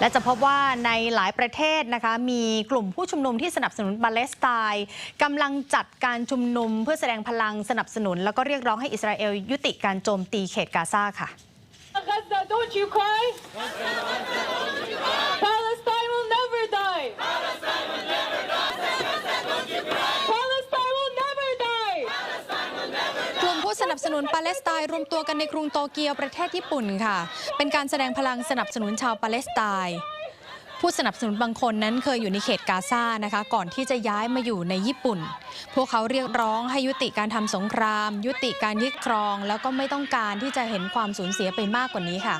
และจะพบว่าในหลายประเทศนะคะมีกลุ่มผู้ชุมนุมที่สนับสนุนปาเลสไตน์กำลังจัดการชุมนุมเพื่อแสดงพลังสนับสนุน แล้วก็เรียกร้องให้อิสราเอลยุติการโจมตีเขตกาซาค่ะ Gaza, don't you cry? Palestine will never die. Palestine will never die. กลุ่มผู้ส นับสนุนปาเลสไตน์รวมตัวกันในกรุงโตเกียวประเทศญี่ปุ่นค่ะ เป็นการแสดงพลังสนับสนุนชาวปาเลสไตน์ผู้สนับสนุนบางคนนั้นเคยอยู่ในเขตกาซานะคะ ก่อนที่จะย้ายมาอยู่ในญี่ปุ่น พวกเขาเรียกร้องให้ยุติการทำสงคราม ยุติการยึดครอง แล้วก็ไม่ต้องการที่จะเห็นความสูญเสียไปมากกว่านี้ค่ะ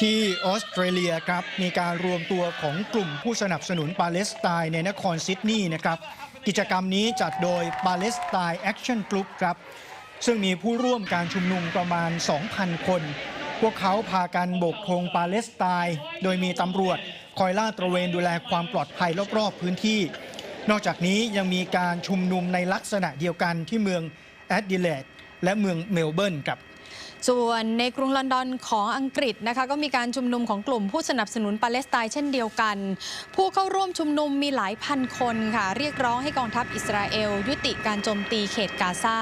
ที่ออสเตรเลียครับมีการรวมตัวของกลุ่มผู้สนับสนุนปาเลสไตน์ในนครซิดนีย์นะครับ กิจกรรมนี้จัดโดย Palestine Action Group ครับ ซึ่งมีผู้ร่วมการชุมนุมประมาณ 2,000 คน พวกเขาพากันโบกธงปาเลสไตน์โดยมีตำรวจคอยลาดตระเวนดูแลความปลอดภัยรอบๆพื้นที่ นอกจากนี้ยังมีการชุมนุมในลักษณะเดียวกันที่เมืองแอดดิเลดและเมืองเมลเบิร์นครับส่วนในกรุงลอนดอนของอังกฤษนะคะก็มีการชุมนุมของกลุ่มผู้สนับสนุนปาเลสไตน์เช่นเดียวกัน ผู้เข้าร่วมชุมนุมมีหลายพันคนค่ะ เรียกร้องให้กองทัพอิสราเอล ยุติการโจมตีเขตกาซา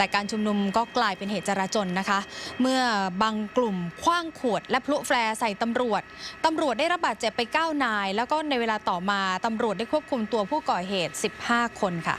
แต่การชุมนุมก็กลายเป็นเหตุจราจนนะคะ เมื่อบางกลุ่มคว้างขวด และพลุแฟร์ใส่ตำรวจตำรวจได้รับบาดเจ็บไป 9 นาย แล้วก็ในเวลาต่อมาตำรวจได้ควบคุมตัวผู้ก่อเหตุ 15 คนค่ะ